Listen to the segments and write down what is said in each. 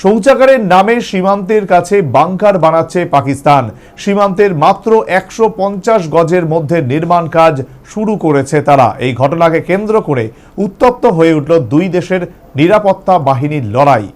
শৌচাগারের নামে সীমান্তের কাছে বাংকার বানাচ্ছে পাকিস্তান। সীমান্তের মাত্র একশো পঞ্চাশ গজের মধ্যে নির্মাণ কাজ শুরু করেছে তারা। এই ঘটনাকে কেন্দ্র করে উত্তপ্ত হয়ে উঠল দুই দেশের নিরাপত্তা বাহিনীর লড়াই।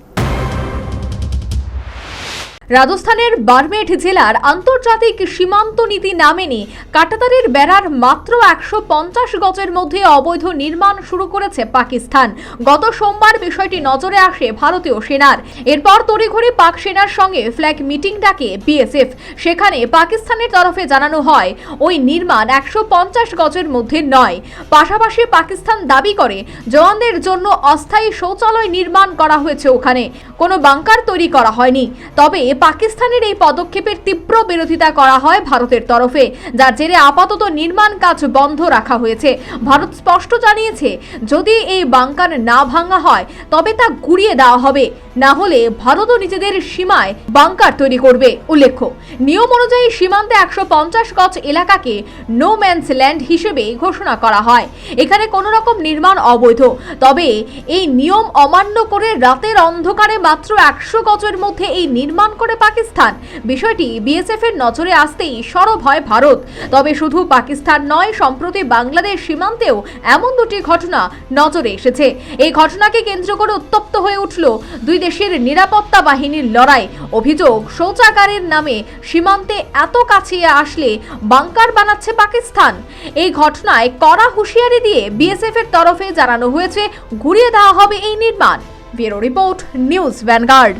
রাজস্থানের বারমেট জেলার আন্তর্জাতিক সীমান্ত নীতি না মেনে কাটাতারের বেড়ার মাত্র একশো পঞ্চাশ গজের মধ্যে অবৈধ নির্মাণ শুরু করেছে পাকিস্তান। গত সোমবার বিষয়টি নজরে আসে ভারতীয় সেনার। এরপর তড়িঘড়ি পাক সেনার সঙ্গে ফ্ল্যাগ মিটিং ডাকে বিএসএফ। সেখানে পাকিস্তানের তরফে জানানো হয়, ওই নির্মাণ একশো পঞ্চাশ গজের মধ্যে নয়। পাশাপাশি পাকিস্তান দাবি করে, জওয়ানদের জন্য অস্থায়ী শৌচালয় নির্মাণ করা হয়েছে ওখানে। কোনো বাংকার তৈরি করা হয়নি। তবে পাকিস্তানের এই পদক্ষেপের তীব্র বিরোধিতা করা হয় ভারতের তরফে, যার জেরে আপাতত নির্মাণ কাজ বন্ধ রাখা হয়েছে। ভারত স্পষ্ট জানিয়েছে, যদি এই বাংকার না ভাঙা হয়, তবে তা গুড়িয়ে দেওয়া হবে। না হলে ভারতও নিজেদের সীমায় বাংকার তৈরি করবে, উল্লেখ্য। নিয়ম অনুযায়ী সীমান্তে একশো পঞ্চাশ গজ এলাকাকে নো ম্যানস ল্যান্ড হিসেবে ঘোষণা করা হয়। এখানে কোনো রকম নির্মাণ অবৈধ। তবে এই নিয়ম অমান্য করে রাতের অন্ধকারে মাত্র একশো গজের মধ্যে এই নির্মাণ করে পাকিস্তান। বিষয়টি বিএসএফ এর নজরে আসতেই সরব হয় ভারত। তবে শুধু পাকিস্তান নয়, সম্প্রতি বাংলাদেশ সীমান্তেও এমন দুটি ঘটনা নজরে এসেছে। এই ঘটনাকে কেন্দ্র করে উত্তপ্ত হয়ে উঠল দুই দেশের নিরাপত্তা বাহিনীর লড়াই। অভিযোগ, শৌচাগারের নামে সীমান্তে এত কাছে আসলে বাংকার বানাচ্ছে পাকিস্তান। এই ঘটনায় কড়া হুঁশিয়ারি দিয়ে বিএসএফ এর তরফে জানানো হয়েছে, ঘুরিয়ে দেওয়া হবে এই নির্মাণ। Bureau report, news Vanguard.